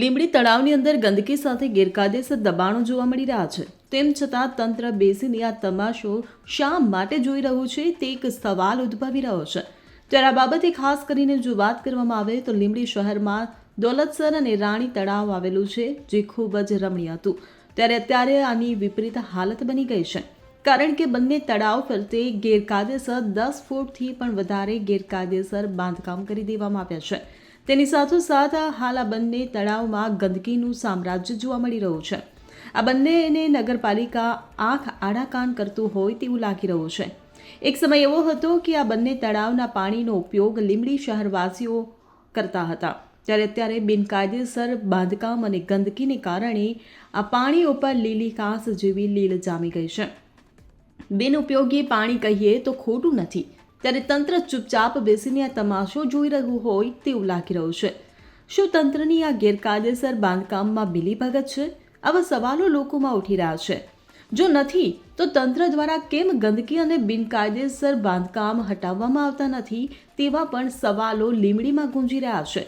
લીંબડી તળાવની અંદર ગંદકી સાથે ગેરકાયદેસર દબાણો જોવા મળી રહ્યા છે. તેમ છતાં તંત્ર બેસીને આ તમાશો શા માટે જોઈ રહ્યું છે તે એક સવાલ ઉદ્ભવી રહ્યો છે. ત્યારે આ બાબતે ખાસ કરીને જો વાત કરવામાં આવે તો લીંબડી શહેરમાં દોલતસર અને રાણી તળાવ આવેલું છે, જે ખૂબ જ રમણીય હતું. ત્યારે અત્યારે આની વિપરીત હાલત બની ગઈ છે. કારણ કે બંને તળાવ ફરતે ગેરકાયદેસર દસ ફૂટથી પણ વધારે ગેરકાયદેસર બાંધકામ કરી દેવામાં આવ્યા છે. તેની સાથોસાથ હાલ આ બંને તળાવમાં ગંદકીનું સામ્રાજ્ય જોવા મળી રહ્યું છે. આ બંનેને નગરપાલિકા આંખ આડા કાન કરતું હોય તેવું લાગી રહ્યું છે. એક સમય એવો હતો કે આ બંને તળાવના પાણીનો ઉપયોગ લીંબડી શહેરવાસીઓ કરતા હતા. ત્યારે અત્યારે બિનકાયદેસર બાંધકામ અને ગંદકીને કારણે આ પાણી ઉપર લીલી ઘાસ જેવી લીલ જામી ગઈ છે. બિનઉપયોગી પાણી કહીએ તો ખોટું નથી. ત્યારે તંત્ર ચૂપચાપ બેસીને આ તમાશો જોઈ રહ્યું હોય તેવું લાગી રહ્યું છે. શું તંત્રની આ ગેરકાયદેસર બાંધકામમાં મિલીભગત છે? આવા સવાલો લોકોમાં ઉઠી રહ્યા છે. જો નથી, તો તંત્ર દ્વારા કેમ ગંદકી અને બિનકાયદેસર બાંધકામ હટાવવામાં આવતા નથી તેવા પણ સવાલો લીમડીમાં ગુંજી રહ્યા છે.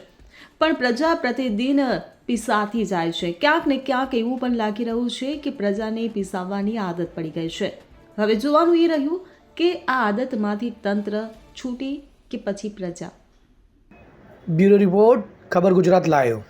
પણ પ્રજા પ્રતિદિન પીસાતી જાય છે. ક્યાંક ને ક્યાંક એવું પણ લાગી રહ્યું છે કે પ્રજાને પીસાવવાની આદત પડી ગઈ છે. હવે જોવાનું એ રહ્યું કે આ આદતમાંથી તંત્ર છૂટી કે પછી પ્રજા? બ્યુરો રિપોર્ટ ખબર ગુજરાત લાયો.